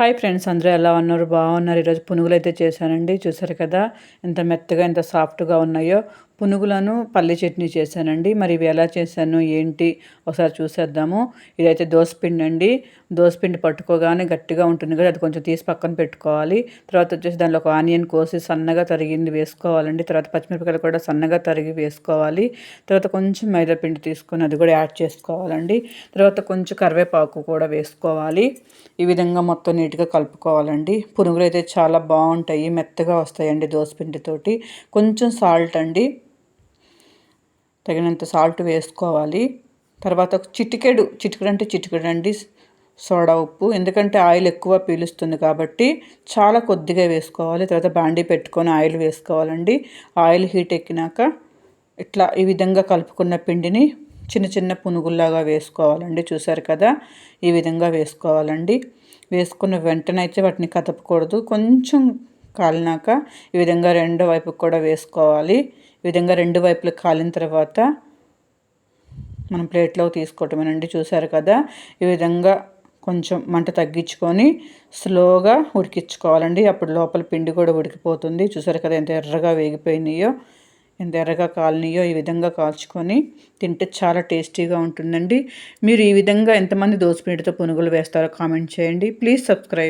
Hi friends అందరూ ఎలా ఉన్నారు? బాగున్నారు. ఈరోజు పునుగులు అయితే చేశానండి చూసారు కదా ఎంత మెత్తగా ఎంత సాఫ్ట్గా ఉన్నాయో. పునుగులను పల్లి చట్నీ చేశానండి. మరి ఇవి ఎలా చేశాను ఏంటి? ఒకసారి చూసేద్దాము. ఇదైతే దోసపిండి అండి. దోసపిండి పట్టుకోగానే గట్టిగా ఉంటుంది కదా అది కొంచెం తీసి పక్కన పెట్టుకోవాలి. తర్వాత వచ్చేసి దానిలో ఒక ఆనియన్ కోసి సన్నగా తరిగింది వేసుకోవాలండి. తర్వాత పచ్చిమిరపకాయలు కూడా సన్నగా తరిగి వేసుకోవాలి. తర్వాత కొంచెం మైదా పిండి తీసుకొని అది కూడా యాడ్ చేసుకోవాలండి. తర్వాత కొంచెం కరివేపాకు కూడా వేసుకోవాలి. ఈ విధంగా మొత్తం నీట్గా కలుపుకోవాలండి. పునుగులు అయితే చాలా బాగుంటాయి మెత్తగా వస్తాయండి దోసపిండితోటి కొంచెం సాల్ట్ అండి. తగినంత సాల్ట్ వేసుకోవాలి. తర్వాత చిటికెడు చిటికెడు అంటే చిటికెడు అండి సోడా ఉప్పు. ఎందుకంటే ఆయిల్ ఎక్కువ పీలుస్తుంది కాబట్టి చాలా కొద్దిగా వేసుకోవాలి. తర్వాత బాండీ పెట్టుకొని ఆయిల్ వేసుకోవాలండి. ఆయిల్ హీట్ ఎక్కినాక ఇట్లా ఈ విధంగా కలుపుకున్న పిండిని చిన్న చిన్న పునుగుల్లాగా వేసుకోవాలండి. చూసారు కదా ఈ విధంగా వేసుకోవాలండి. వేసుకున్న వెంటనే అయితే వాటిని కదపకూడదు. కొంచెం కాలినాక ఈ విధంగా రెండు వైపుకి కూడా వేసుకోవాలి. ఈ విధంగా రెండు వైపులు కాలిన తర్వాత మనం ప్లేట్లో తీసుకోవటమేనండి. చూసారు కదా? ఈ విధంగా కొంచెం మంట తగ్గించుకొని స్లోగా ఉడికించుకోవాలండి. అప్పుడు లోపల పిండి కూడా ఉడికిపోతుంది. చూసారు కదా ఎంత ఎర్రగా వేగిపోయినాయో ఎంత ఎర్రగా కాలనియో. ఈ విధంగా కాల్చుకొని తింటే చాలా టేస్టీగా ఉంటుందండి. మీరు ఈ విధంగా ఎంతమంది దోసపిండితో పునుగులు వేస్తారో కామెంట్ చేయండి. Please subscribe.